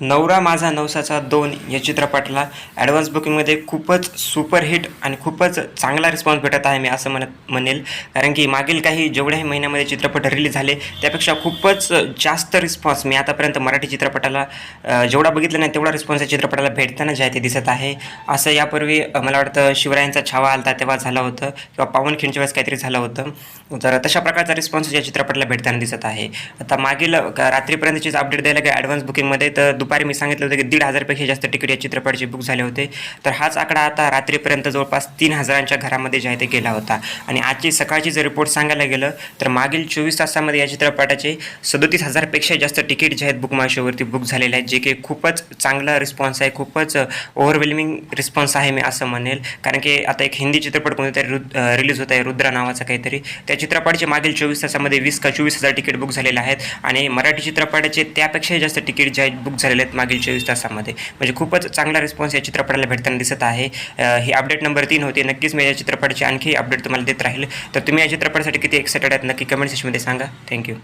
नवरा माझा नवसाचा दोन या चित्रपटाला ॲडव्हान्स बुकिंगमध्ये खूपच सुपरहिट आणि खूपच चांगला रिस्पॉन्स भेटत आहे मी असं म्हणत म्हणेल. कारण की मागील काही जेवढ्याही महिन्यामध्ये चित्रपट रिलीज झाले त्यापेक्षा खूपच जास्त रिस्पॉन्स मी आतापर्यंत मराठी चित्रपटाला जेवढा बघितला नाही तेवढा रिस्पॉन्स या चित्रपटाला भेटताना जे आहे ते दिसत आहे. असं यापूर्वी मला वाटतं शिवरायांचा छावा आलता तेव्हा झालं होतं किंवा पावनखिंडच्या वेळेस काहीतरी झालं होतं. तर तशा प्रकारचा रिस्पॉन्स या चित्रपटाला भेटताना दिसत आहे. आता मागील रात्रीपर्यंतचीच अपडेट द्यायला की ॲडव्हान्स बुकिंगमध्ये तर दुपारी मी सांगितलं होतं की दीड हजारपेक्षा जास्त तिकीट या चित्रपटाचे बुक झाले होते. तर हाच आकडा आता रात्रीपर्यंत जवळपास तीन हजारांच्या घरामध्ये जे आहे ते गेला होता. आणि आजची सकाळची जर रिपोर्ट सांगायला गेलं तर मागील चोवीस तासामध्ये या चित्रपटाचे सदोतीस हजारपेक्षा जास्त तिकीट जे आहेत बुक माय शोवरती बुक झालेले आहेत जे की खूपच चांगला रिस्पॉन्स आहे खूपच ओव्हरवेल्मिंग रिस्पॉन्स आहे मी असं म्हणेल. कारण की आता एक हिंदी चित्रपट कोणीतरी रुद रिलीज होत आहे रुद्रा नावाचा काहीतरी. त्या चित्रपटाचे मागील चोवीस तासामध्ये वीस का चोवीस हजार तिकीट बुक झालेले आहेत. आणि मराठी चित्रपटाचे त्यापेक्षाही जास्त तिकीट जे आहेत बुक झालेले आहेत मागील चोवीस तासामध्ये. म्हणजे खूपच चांगला रिस्पॉन्स या चित्रपटाला भेटताना दिसत आहे. ही अपडेट नंबर तीन होती. नक्कीच मी या चित्रपटाची आणखी अपडेट तुम्हाला देत राहील. तर तुम्ही या चित्रपटासाठी किती एक्साइटेड आहेत? नक्की कमेंट सेक्शनमध्ये सांगा. थँक्यू